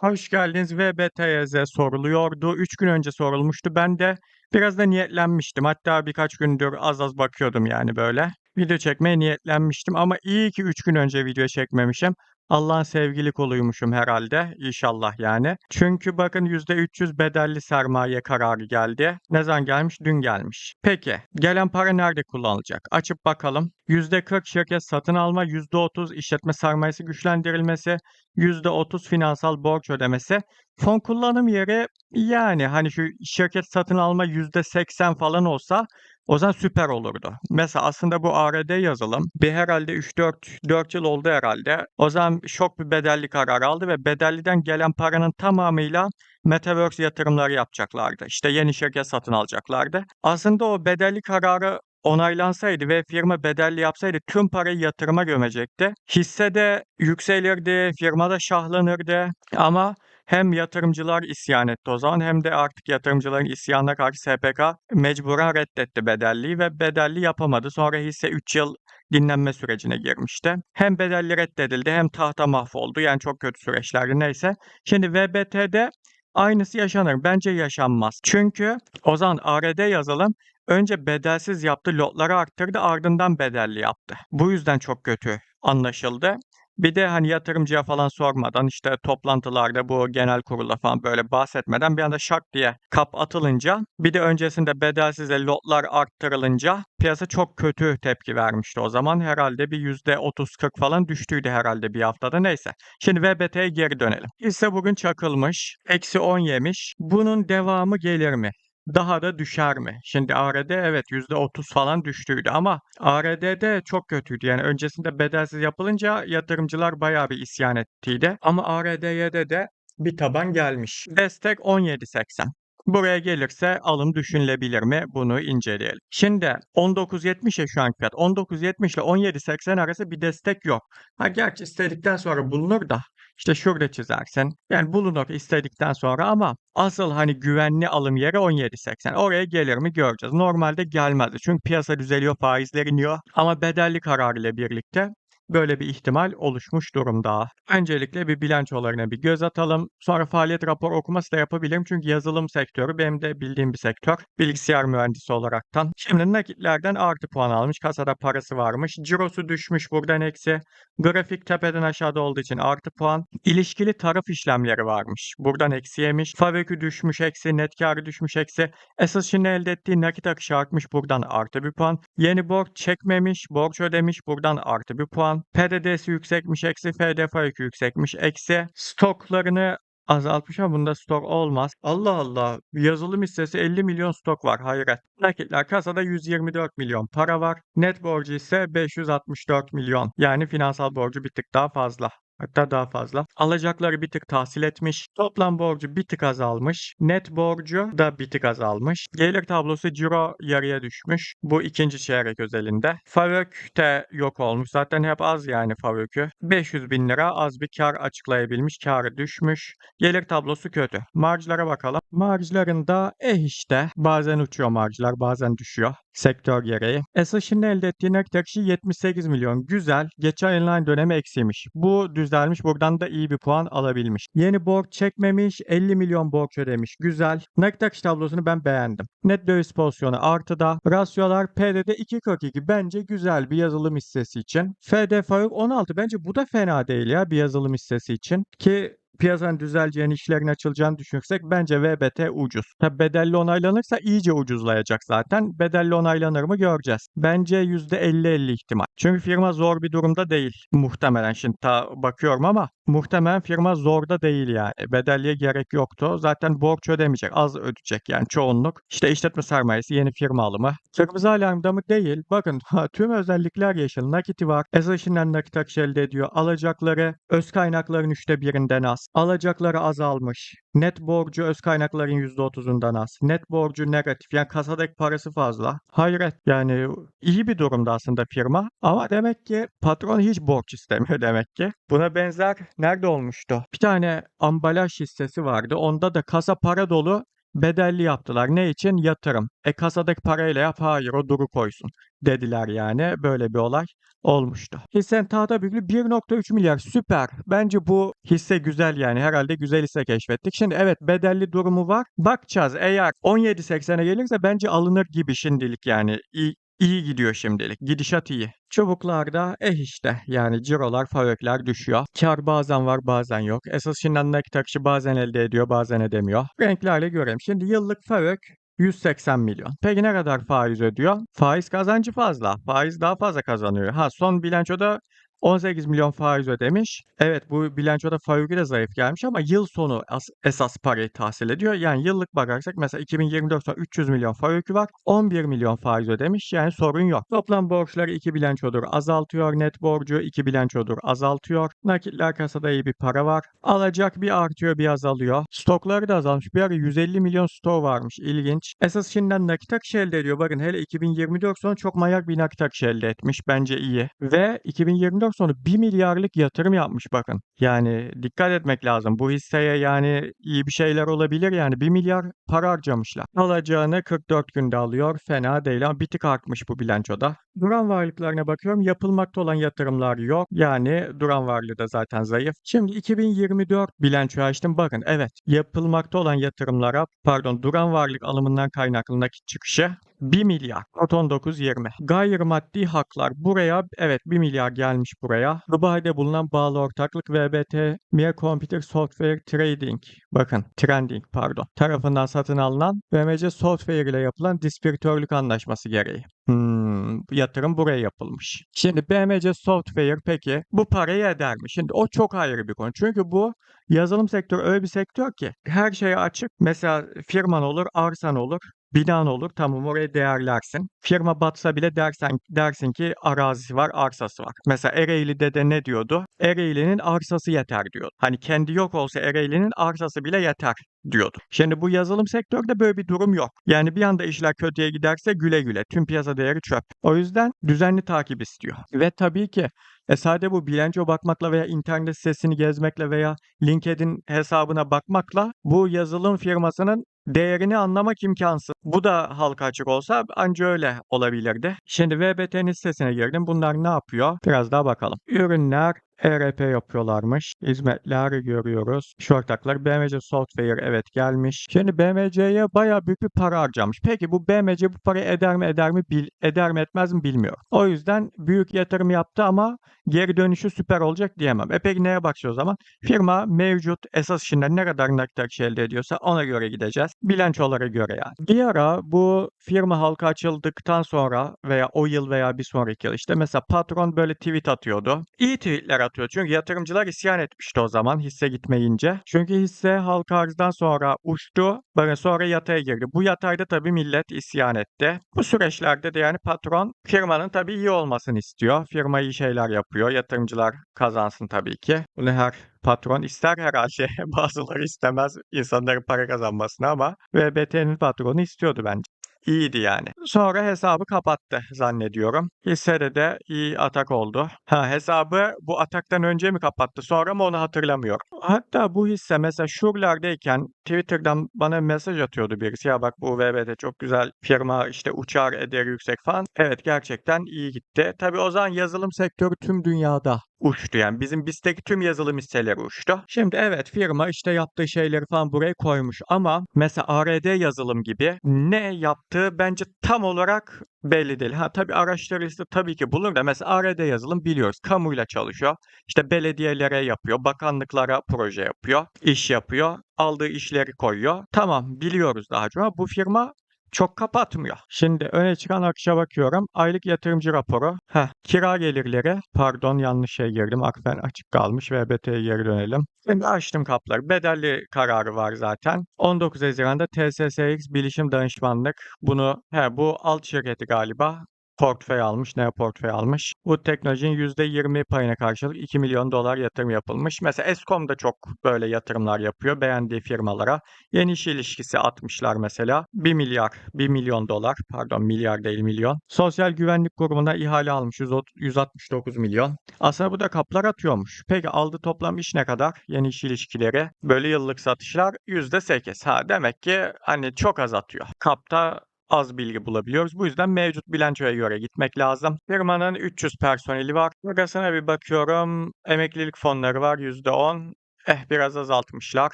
Hoş geldiniz. VBTYZ soruluyordu. 3 gün önce sorulmuştu. Ben de biraz da niyetlenmiştim. Hatta birkaç gündür az az bakıyordum yani böyle. Video çekmeye niyetlenmiştim ama iyi ki 3 gün önce video çekmemişim. Allah'ın sevgili koluymuşum herhalde. İnşallah yani. Çünkü bakın %300 bedelli sermaye kararı geldi. Ne zaman gelmiş? Dün gelmiş. Peki gelen para nerede kullanılacak? Açıp bakalım. %40 şirket satın alma, %30 işletme sermayesi güçlendirilmesi, %30 finansal borç ödemesi. Fon kullanım yeri yani hani şu şirket satın alma %80 falan olsa o zaman süper olurdu. Mesela aslında bu ARD yazılım bir herhalde 3-4 4 yıl oldu herhalde. O zaman şok bir bedelli karar aldı ve bedelliden gelen paranın tamamıyla Metaverse yatırımları yapacaklardı. İşte yeni şirket satın alacaklardı. Aslında o bedelli kararı onaylansaydı ve firma bedelli yapsaydı tüm parayı yatırıma gömecekti. Hisse de yükselirdi, firma da şahlanırdı ama hem yatırımcılar isyan etti o zaman hem de artık yatırımcıların isyanına karşı SPK mecburen reddetti bedelliyi ve bedelli yapamadı. Sonra hisse 3 yıl dinlenme sürecine girmişti. Hem bedelli reddedildi hem tahta mahvoldu. Yani çok kötü süreçlerdi neyse. Şimdi VBT'de aynısı yaşanır. Bence yaşanmaz. Çünkü o zaman ARD yazılım önce bedelsiz yaptı, lotları arttırdı, ardından bedelli yaptı. Bu yüzden çok kötü anlaşıldı. Bir de hani yatırımcıya falan sormadan işte toplantılarda bu genel kurulda falan böyle bahsetmeden bir anda şak diye kap atılınca bir de öncesinde bedelsize lotlar arttırılınca piyasa çok kötü tepki vermişti o zaman. Herhalde bir %30-40 falan düştüydü herhalde bir haftada neyse. Şimdi VBT'ye geri dönelim. Hisse bugün çakılmış. Eksi 10 yemiş. Bunun devamı gelir mi? Daha da düşer mi? Şimdi ARD evet %30 falan düştüydü ama ARD'de çok kötüydü. Yani öncesinde bedelsiz yapılınca yatırımcılar bayağı bir isyan ettiydi. Ama ARD'ye de bir taban gelmiş. Destek 17.80. Buraya gelirse alım düşünülebilir mi? Bunu inceleyelim. Şimdi 19.70'e şu an fiyat. 19.70 ile 17.80 arası bir destek yok. Ha gerçi istedikten sonra bulunur da işte şurada çizersin. Yani bulunur istedikten sonra ama asıl hani güvenli alım yeri 17.80. Oraya gelir mi göreceğiz. Normalde gelmezdi. Çünkü piyasa düzeliyor, faizler iniyor. Ama bedelli karar ile birlikte böyle bir ihtimal oluşmuş durumda. Öncelikle bir bilançolarına bir göz atalım. Sonra faaliyet rapor okuması da yapabilirim. Çünkü yazılım sektörü benim de bildiğim bir sektör. Bilgisayar mühendisi olaraktan. Şimdi nakitlerden artı puan almış. Kasada parası varmış. Cirosu düşmüş buradan eksi. Grafik tepeden aşağıda olduğu için artı puan. İlişkili taraf işlemleri varmış. Buradan eksi yemiş. Favökü düşmüş eksi. Net karı düşmüş eksi. Esas şimdi elde ettiği nakit akışı artmış. Buradan artı bir puan. Yeni borç çekmemiş. Borç ödemiş. Buradan artı bir puan. PDD'si yüksekmiş. Eksi. FDF yükü yüksekmiş. Eksi. Stoklarını azaltmış ama bunda stok olmaz. Allah Allah. Yazılım hissesi 50 milyon stok var. Hayret. Nakitler kasada 124 milyon para var. Net borcu ise 564 milyon. Yani finansal borcu bir tık daha fazla. Hatta daha fazla. Alacakları bir tık tahsil etmiş. Toplam borcu bir tık azalmış. Net borcu da bir tık azalmış. Gelir tablosu ciro yarıya düşmüş. Bu ikinci çeyrek özelinde. Favök de yok olmuş. Zaten hep az yani favökü. 500 bin lira az bir kar açıklayabilmiş. Karı düşmüş. Gelir tablosu kötü. Marjlara bakalım. Marjlarında eh işte. Bazen uçuyor marjlar bazen düşüyor. Sektör gereği. Esas şimdi elde ettiği nakit akışı 78 milyon. Güzel. Geçen yılın dönemi eksiymiş. Bu düzelmiş. Buradan da iyi bir puan alabilmiş. Yeni borç çekmemiş. 50 milyon borç ödemiş. Güzel. Nakit akış tablosunu ben beğendim. Net döviz pozisyonu artıda. Rasyolar PDD 2.42. Bence güzel bir yazılım hissesi için. FD Faruk 16. Bence bu da fena değil ya bir yazılım hissesi için. Ki piyasanın düzeleceğini, işlerin açılacağını düşünürsek bence VBT ucuz. Tabi bedelli onaylanırsa iyice ucuzlayacak zaten. Bedelli onaylanır mı göreceğiz. Bence %50-50 ihtimal. Çünkü firma zor bir durumda değil. Muhtemelen şimdi ta bakıyorum ama muhtemelen firma zorda değil yani. Bedelliye gerek yoktu. Zaten borç ödemeyecek. Az ödeyecek yani çoğunluk. İşte işletme sermayesi, yeni firma alımı. Kırmızı alarmda mı? Değil. Bakın tüm özellikler yeşil. Nakiti var. Esasından nakit akışı elde ediyor. Alacakları öz kaynakların üçte birinden az. Alacakları azalmış. Net borcu öz kaynakların %30'undan az. Net borcu negatif. Yani kasadaki parası fazla. Hayret. Yani iyi bir durumda aslında firma. Ama demek ki patron hiç borç istemiyor demek ki. Buna benzer nerede olmuştu? Bir tane ambalaj hissesi vardı. Onda da kasa para dolu bedelli yaptılar. Ne için? Yatırım. E kasadaki parayla yap. Hayır o duru koysun dediler yani. Böyle bir olay olmuştu. Hissen tahta büyüklüğü 1.3 milyar süper. Bence bu hisse güzel yani herhalde güzel hisse keşfettik. Şimdi evet bedelli durumu var. Bakacağız eğer 17.80'e gelirse bence alınır gibi şimdilik yani. İyi, iyi gidiyor şimdilik. Gidişat iyi. Çubuklarda eh işte yani cirolar, favökler düşüyor. Kar bazen var bazen yok. Esas şimdiden nakit akışı bazen elde ediyor bazen edemiyor. Renklerle görelim. Şimdi yıllık favök 180 milyon. Peki ne kadar faiz ödüyor? Faiz kazancı fazla. Faiz daha fazla kazanıyor. Ha son bilançoda 18 milyon faiz ödemiş. Evet bu bilançoda faizi de zayıf gelmiş ama yıl sonu as- esas parayı tahsil ediyor. Yani yıllık bakarsak mesela 2024 sonu 300 milyon faizi var. 11 milyon faiz ödemiş. Yani sorun yok. Toplam borçları 2 bilançodur azaltıyor. Net borcu 2 bilançodur azaltıyor. Nakitler kasada iyi bir para var. Alacak bir artıyor bir azalıyor. Stokları da azalmış. Bir ara 150 milyon stok varmış. İlginç. Esas şimdiden nakit akışı elde ediyor. Bakın hele 2024 sonu çok manyak bir nakit akışı elde etmiş. Bence iyi. Ve 2024 sonu 1 milyarlık yatırım yapmış bakın. Yani dikkat etmek lazım. Bu hisseye yani iyi bir şeyler olabilir yani 1 milyar para harcamışlar. Alacağını 44 günde alıyor. Fena değil ama bir tık artmış bu bilançoda. Duran varlıklarına bakıyorum. Yapılmakta olan yatırımlar yok. Yani duran varlığı da zaten zayıf. Şimdi 2024 bilançoyu açtım. Bakın evet yapılmakta olan yatırımlara pardon duran varlık alımından kaynaklı nakit çıkışı 1 milyar. Not 19.20. Gayrimaddi haklar. Buraya evet 1 milyar gelmiş buraya. Dubai'de bulunan bağlı ortaklık VBT Mere Computer Software Trading. Bakın Trending pardon. Tarafından satın alınan BMC Software ile yapılan distribütörlük anlaşması gereği. Hmm, yatırım buraya yapılmış. Şimdi BMC Software peki bu parayı eder mi? Şimdi o çok ayrı bir konu. Çünkü bu yazılım sektörü öyle bir sektör ki her şeye açık. Mesela firman olur, arsan olur. Binan olur tamam oraya değerlersin. Firma batsa bile dersen dersin ki arazisi var, arsası var. Mesela Ereğli'de de ne diyordu? Ereğli'nin arsası yeter diyordu. Hani kendi yok olsa Ereğli'nin arsası bile yeter diyordu. Şimdi bu yazılım sektörde böyle bir durum yok. Yani bir anda işler kötüye giderse güle güle. Tüm piyasa değeri çöp. O yüzden düzenli takip istiyor. Ve tabii ki e sadece bu bilanço bakmakla veya internet sitesini gezmekle veya LinkedIn hesabına bakmakla bu yazılım firmasının değerini anlamak imkansız. Bu da halka açık olsa anca öyle olabilirdi. Şimdi VBT'nin sitesine girdim. Bunlar ne yapıyor? Biraz daha bakalım. Ürünler, ERP yapıyorlarmış. Hizmetler görüyoruz. Şu ortaklar BMC Software evet gelmiş. Şimdi BMC'ye bayağı büyük bir para harcamış. Peki bu BMC bu parayı eder mi eder mi bil, eder mi etmez mi bilmiyorum. O yüzden büyük yatırım yaptı ama geri dönüşü süper olacak diyemem. E peki neye bakacağız o zaman? Firma mevcut esas işinden ne kadar nakit akışı elde ediyorsa ona göre gideceğiz. Bilançolara göre yani. Bir ara bu firma halka açıldıktan sonra veya o yıl veya bir sonraki yıl işte mesela patron böyle tweet atıyordu. İyi tweetler atıyor. Çünkü yatırımcılar isyan etmişti o zaman hisse gitmeyince. Çünkü hisse halka arzdan sonra uçtu. Bakın sonra yataya girdi. Bu yatayda tabii millet isyan etti. Bu süreçlerde de yani patron firmanın tabii iyi olmasını istiyor. Firma iyi şeyler yapıyor. Yatırımcılar kazansın tabii ki. Bunu her patron ister herhalde. Bazıları istemez insanların para kazanmasını ama VBT'nin patronu istiyordu bence. İyiydi yani. Sonra hesabı kapattı zannediyorum. Hissede de iyi atak oldu. Ha hesabı bu ataktan önce mi kapattı sonra mı onu hatırlamıyorum. Hatta bu hisse mesela şuralardayken Twitter'dan bana mesaj atıyordu birisi. Ya bak bu VBT çok güzel firma işte uçar ederi yüksek falan. Evet gerçekten iyi gitti. Tabii o zaman yazılım sektörü tüm dünyada uçtu yani. Bizim BIST'teki tüm yazılım hisseleri uçtu. Şimdi evet firma işte yaptığı şeyleri falan buraya koymuş ama mesela ARD yazılım gibi ne yaptığı bence tam olarak belli değil. Ha tabii araştırırsa tabii ki bulur da mesela ARD yazılım biliyoruz. Kamuyla çalışıyor. İşte belediyelere yapıyor, bakanlıklara proje yapıyor, iş yapıyor, aldığı işleri koyuyor. Tamam biliyoruz daha çok bu firma çok kapatmıyor. Şimdi öne çıkan akışa bakıyorum. Aylık yatırımcı raporu. Heh, kira gelirleri. Pardon yanlış şey girdim. Akfen açık kalmış. VBT'ye geri dönelim. Şimdi açtım kapları. Bedelli kararı var zaten. 19 Haziran'da TSSX Bilişim Danışmanlık bunu he bu alt şirketi galiba portföy almış. Neo portföy almış. Bu teknolojinin %20 payına karşılık 2 milyon dolar yatırım yapılmış. Mesela Eskom da çok böyle yatırımlar yapıyor beğendiği firmalara. Yeni iş ilişkisi atmışlar mesela. 1 milyar, 1 milyon dolar. Pardon milyar değil milyon. Sosyal güvenlik grubuna ihale almış 130 169 milyon. Aslında bu da kaplar atıyormuş. Peki aldı toplam iş ne kadar? Yeni iş ilişkileri. Böyle yıllık satışlar %8. Ha demek ki hani çok az atıyor. Kapta az bilgi bulabiliyoruz. Bu yüzden mevcut bilançoya göre gitmek lazım. Firmanın 300 personeli var. Burasına bir bakıyorum. Emeklilik fonları var %10. Eh biraz azaltmışlar.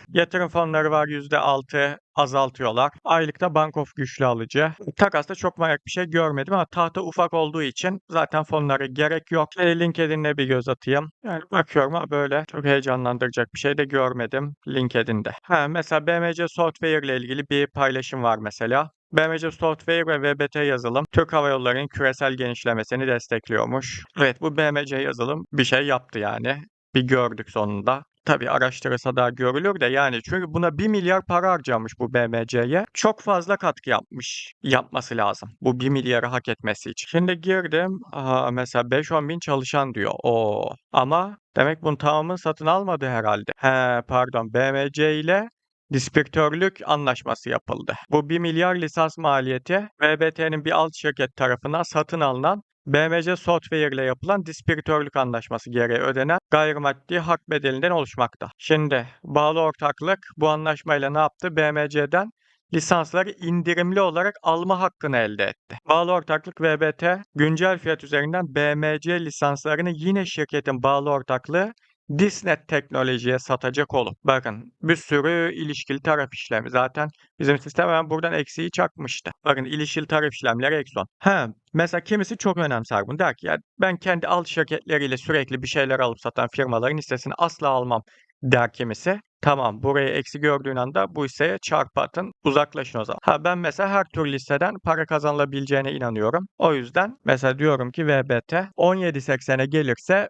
Yatırım fonları var %6 azaltıyorlar. Aylıkta Bank of güçlü alıcı. Takasta çok manyak bir şey görmedim ama tahta ufak olduğu için zaten fonlara gerek yok. Şöyle bir göz atayım. Yani bakıyorum ama böyle çok heyecanlandıracak bir şey de görmedim LinkedIn'de. Ha, mesela BMC Software ile ilgili bir paylaşım var mesela. BMC Software ve VBT yazılım Türk Hava Yolları'nın küresel genişlemesini destekliyormuş. Evet bu BMC yazılım bir şey yaptı yani. Bir gördük sonunda. Tabii araştırırsa daha görülür de yani çünkü buna 1 milyar para harcamış bu BMC'ye. Çok fazla katkı yapmış. Yapması lazım. Bu 1 milyarı hak etmesi için. Şimdi girdim. Aha, mesela 5-10 bin çalışan diyor. O ama demek bunun tamamını satın almadı herhalde. He pardon BMC ile distribütörlük anlaşması yapıldı. Bu 1 milyar lisans maliyeti VBT'nin bir alt şirket tarafından satın alınan BMC Software ile yapılan distribütörlük anlaşması gereği ödenen gayrimaddi hak bedelinden oluşmakta. Şimdi bağlı ortaklık bu anlaşmayla ne yaptı? BMC'den lisansları indirimli olarak alma hakkını elde etti. Bağlı ortaklık VBT güncel fiyat üzerinden BMC lisanslarını yine şirketin bağlı ortaklığı Disnet teknolojiye satacak olup bakın bir sürü ilişkili taraf işlemi zaten bizim sistem hemen buradan eksiği çakmıştı. Bakın ilişkili taraf işlemleri ekson. Ha mesela kimisi çok önemser bunu der ki ya ben kendi alt şirketleriyle sürekli bir şeyler alıp satan firmaların hissesini asla almam der kimisi. Tamam burayı eksi gördüğün anda bu hisseye çarpı atın uzaklaşın o zaman. Ha ben mesela her türlü hisseden para kazanılabileceğine inanıyorum. O yüzden mesela diyorum ki VBT 17.80'e gelirse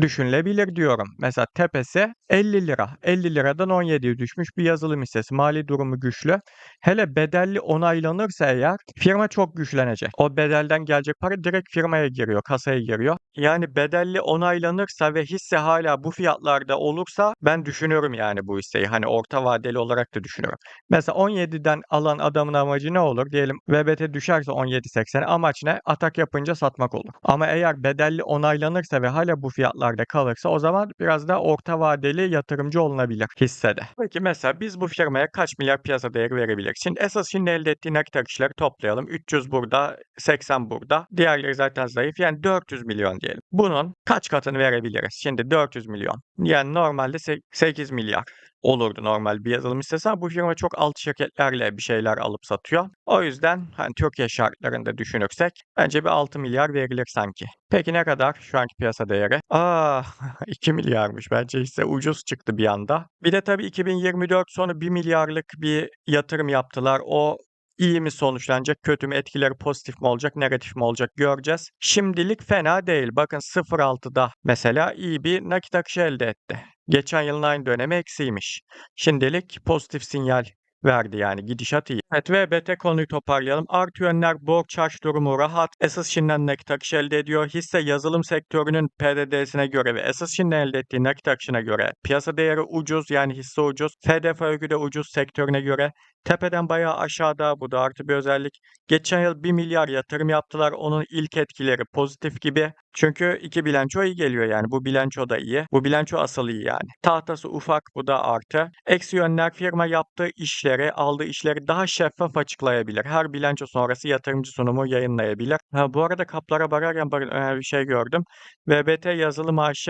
düşünülebilir diyorum. Mesela tepesi 50 lira. 50 liradan 17'ye düşmüş bir yazılım hissesi. Mali durumu güçlü. Hele bedelli onaylanırsa eğer firma çok güçlenecek. O bedelden gelecek para direkt firmaya giriyor, kasaya giriyor. Yani bedelli onaylanırsa ve hisse hala bu fiyatlarda olursa ben düşünüyorum yani bu hisseyi. Hani orta vadeli olarak da düşünüyorum. Mesela 17'den alan adamın amacı ne olur? Diyelim VBT düşerse 17.80 amaç ne? Atak yapınca satmak olur. Ama eğer bedelli onaylanırsa ve hala bu fiyatlarda kalırsa o zaman biraz da orta vadeli yatırımcı olunabilir hissede. Peki mesela biz bu firmaya kaç milyar piyasa değeri verebiliriz? Şimdi esas şimdi elde ettiği nakit akışları toplayalım. 300 burada, 80 burada. Diğerleri zaten zayıf. Yani 400 milyon diyelim. Bunun kaç katını verebiliriz? Şimdi 400 milyon. Yani normalde 8 milyar olurdu normal bir yazılım ama bu firma çok alt şirketlerle bir şeyler alıp satıyor. O yüzden hani Türkiye şartlarında düşünürsek bence bir 6 milyar verilir sanki. Peki ne kadar şu anki piyasa değeri? Aa 2 milyarmış. Bence hisse ucuz çıktı bir anda. Bir de tabii 2024 sonu 1 milyarlık bir yatırım yaptılar. O iyi mi sonuçlanacak, kötü mü, etkileri pozitif mi olacak, negatif mi olacak göreceğiz. Şimdilik fena değil. Bakın 0.6'da mesela iyi bir nakit akışı elde etti. Geçen yılın aynı dönemi eksiymiş. Şimdilik pozitif sinyal verdi yani gidişat iyi. Evet VBT konuyu toparlayalım. Artı yönler borç harç durumu rahat. Esas şimdiden nakit akışı elde ediyor. Hisse yazılım sektörünün PDD'sine göre ve esas şimdiden elde ettiği nakit akışına göre piyasa değeri ucuz yani hisse ucuz. FDF öykü de ucuz sektörüne göre. Tepeden bayağı aşağıda bu da artı bir özellik. Geçen yıl 1 milyar yatırım yaptılar. Onun ilk etkileri pozitif gibi. Çünkü iki bilanço iyi geliyor yani. Bu bilanço da iyi. Bu bilanço asıl iyi yani. Tahtası ufak bu da artı. Eksi yönler firma yaptığı işleri, aldığı işleri daha şeffaf açıklayabilir. Her bilanço sonrası yatırımcı sunumu yayınlayabilir. Ha, bu arada kaplara bakarken önemli bir şey gördüm. VBT yazılım AŞ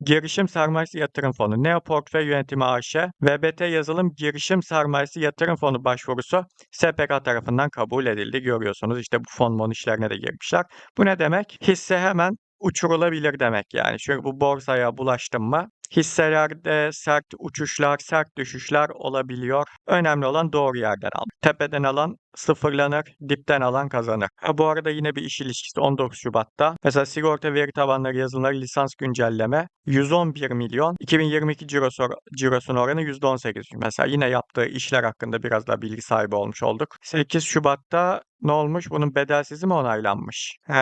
Girişim Sermayesi Yatırım Fonu, Neo Portföy Yönetimi AŞ, VBT Yazılım Girişim Sermayesi Yatırım Fonu başvurusu SPK tarafından kabul edildi. Görüyorsunuz işte bu fon mon işlerine de girmişler. Bu ne demek? Hisse hemen uçurulabilir demek yani. Çünkü bu borsaya bulaştım mı Hisselerde sert uçuşlar, sert düşüşler olabiliyor. Önemli olan doğru yerden al. Tepeden alan sıfırlanır, dipten alan kazanır. Ha, bu arada yine bir iş ilişkisi 19 Şubat'ta. Mesela sigorta veri tabanları yazılımları lisans güncelleme 111 milyon. 2022 cirosu, cirosun oranı %18. Mesela yine yaptığı işler hakkında biraz daha bilgi sahibi olmuş olduk. 8 Şubat'ta ne olmuş? Bunun bedelsizi mi onaylanmış? He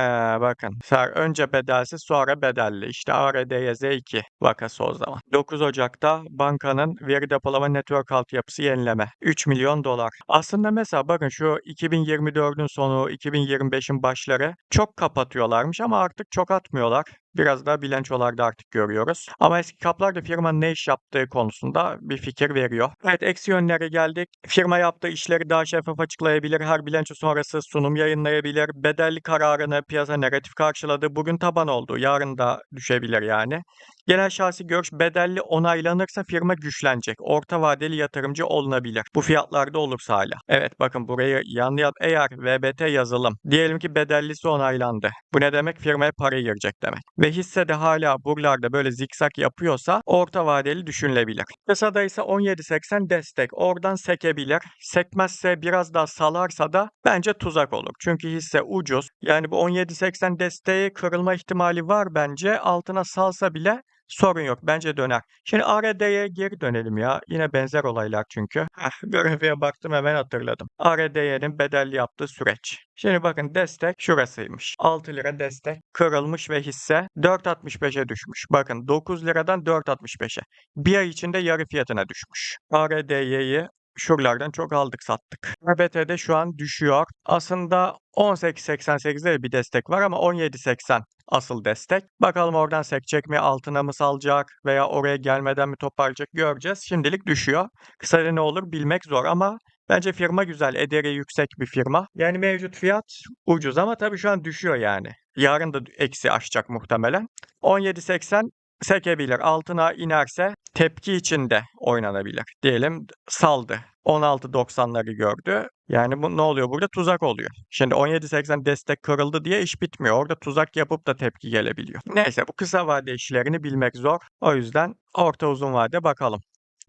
bakın. Önce bedelsiz sonra bedelli. İşte ARDYZ2 vakası o. 9 Ocak'ta bankanın veri depolama network altyapısı yenileme. 3 milyon dolar. Aslında mesela bakın şu 2024'ün sonu 2025'in başları çok kapatıyorlarmış ama artık çok atmıyorlar. Biraz daha bilançolarda artık görüyoruz. Ama eski kaplar da firmanın ne iş yaptığı konusunda bir fikir veriyor. Evet eksi yönlere geldik. Firma yaptığı işleri daha şeffaf açıklayabilir. Her bilanço sonrası sunum yayınlayabilir. Bedelli kararını piyasa negatif karşıladı. Bugün taban oldu. Yarın da düşebilir yani. Genel şahsi görüş bedelli onaylanırsa firma güçlenecek. Orta vadeli yatırımcı olunabilir. Bu fiyatlarda olursa hala. Evet bakın burayı yanlayan eğer VBT yazılım. Diyelim ki bedellisi onaylandı. Bu ne demek? Firmaya para girecek demek. Ve hisse de hala buralarda böyle zikzak yapıyorsa orta vadeli düşünülebilir. Kısada ise 17.80 destek. Oradan sekebilir. Sekmezse biraz daha salarsa da bence tuzak olur. Çünkü hisse ucuz. Yani bu 17.80 desteği kırılma ihtimali var bence. Altına salsa bile Sorun yok. Bence döner. Şimdi ARD'ye geri dönelim ya. Yine benzer olaylar çünkü. Heh, grafiğe baktım hemen hatırladım. ARD'nin bedelli yaptığı süreç. Şimdi bakın destek şurasıymış. 6 lira destek kırılmış ve hisse 4.65'e düşmüş. Bakın 9 liradan 4.65'e. Bir ay içinde yarı fiyatına düşmüş. ARD'yi şuralardan çok aldık sattık. RBT'de şu an düşüyor. Aslında 18.88'de bir destek var ama 17.80 asıl destek. Bakalım oradan sekecek mi, altına mı salacak veya oraya gelmeden mi toparlayacak göreceğiz. Şimdilik düşüyor. Kısa ne olur bilmek zor ama bence firma güzel, ederi yüksek bir firma. Yani mevcut fiyat ucuz ama tabii şu an düşüyor yani. Yarın da eksi aşacak muhtemelen. 17.80 sekebilir. Altına inerse tepki içinde oynanabilir. Diyelim saldı. 16.90'ları gördü. Yani bu ne oluyor burada? Tuzak oluyor. Şimdi 17.80 destek kırıldı diye iş bitmiyor. Orada tuzak yapıp da tepki gelebiliyor. Neyse bu kısa vade işlerini bilmek zor. O yüzden orta uzun vade bakalım.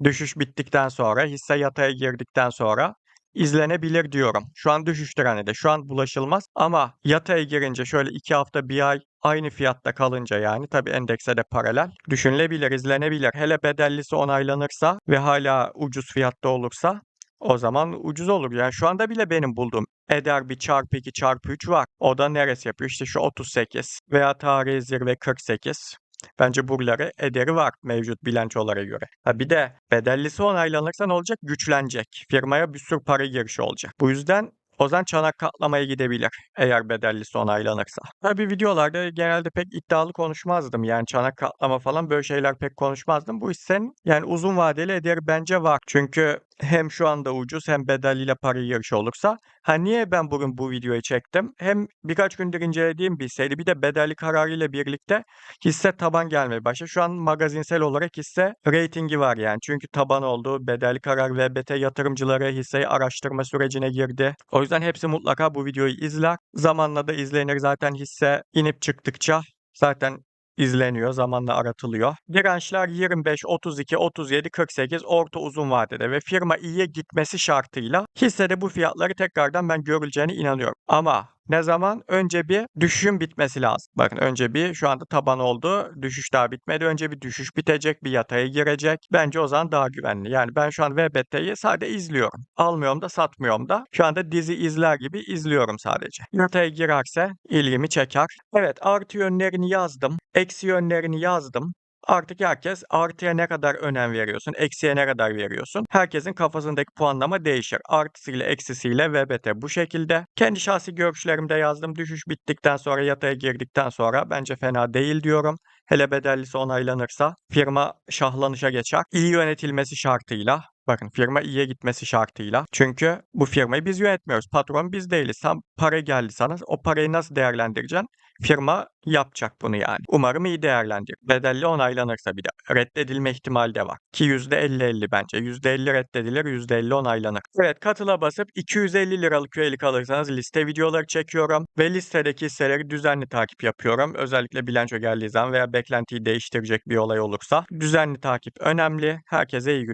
Düşüş bittikten sonra, hisse yataya girdikten sonra izlenebilir diyorum. Şu an düşüş de Şu an bulaşılmaz ama yataya girince şöyle 2 hafta bir ay aynı fiyatta kalınca yani tabi endekse de paralel düşünülebilir, izlenebilir. Hele bedellisi onaylanırsa ve hala ucuz fiyatta olursa o zaman ucuz olur. Yani şu anda bile benim bulduğum eder bir çarpı 2 çarpı 3 var. O da neresi yapıyor? İşte şu 38 veya tarihi zirve 48. Bence buraları ederi var mevcut bilançolara göre. Ha bir de bedellisi onaylanırsa ne olacak? Güçlenecek. Firmaya bir sürü para girişi olacak. Bu yüzden o zaman çanak katlamaya gidebilir eğer bedellisi onaylanırsa. Tabii videolarda genelde pek iddialı konuşmazdım. Yani çanak katlama falan böyle şeyler pek konuşmazdım. Bu hissenin yani uzun vadeli ederi bence var. Çünkü hem şu anda ucuz hem bedelliyle para yarışı olursa. Ha niye ben bugün bu videoyu çektim? Hem birkaç gündür incelediğim bir hisseydi. Bir de bedelli kararıyla birlikte hisse taban gelmeye başladı. Şu an magazinsel olarak hisse reytingi var yani. Çünkü taban oldu. Bedelli karar VBT yatırımcıları hisseyi araştırma sürecine girdi. O yüzden hepsi mutlaka bu videoyu izler. Zamanla da izlenir zaten hisse inip çıktıkça zaten izleniyor, zamanla aratılıyor. Dirençler 25, 32, 37, 48 orta uzun vadede ve firma iyiye gitmesi şartıyla hissede bu fiyatları tekrardan ben görüleceğine inanıyorum. Ama ne zaman? Önce bir düşüşün bitmesi lazım. Bakın önce bir şu anda taban oldu. Düşüş daha bitmedi. Önce bir düşüş bitecek. Bir yataya girecek. Bence o zaman daha güvenli. Yani ben şu an VBT'yi sadece izliyorum. Almıyorum da satmıyorum da. Şu anda dizi izler gibi izliyorum sadece. Yataya girerse ilgimi çeker. Evet artı yönlerini yazdım. Eksi yönlerini yazdım. Artık herkes artıya ne kadar önem veriyorsun, eksiye ne kadar veriyorsun. Herkesin kafasındaki puanlama değişir. Artısıyla eksisiyle VBT bu şekilde. Kendi şahsi görüşlerimde yazdım. Düşüş bittikten sonra yataya girdikten sonra bence fena değil diyorum. Hele bedellisi onaylanırsa firma şahlanışa geçer. İyi yönetilmesi şartıyla Bakın firma iyiye gitmesi şartıyla. Çünkü bu firmayı biz yönetmiyoruz. Patron biz değiliz. Tam para geldi sana. O parayı nasıl değerlendireceksin? Firma yapacak bunu yani. Umarım iyi değerlendir. Bedelli onaylanırsa bir de. Reddedilme ihtimali de var. Ki %50-50 bence. %50 reddedilir, %50 onaylanır. Evet katıla basıp 250 liralık üyelik alırsanız liste videoları çekiyorum. Ve listedeki hisseleri düzenli takip yapıyorum. Özellikle bilanço geldiği zaman veya beklentiyi değiştirecek bir olay olursa. Düzenli takip önemli. Herkese iyi günler.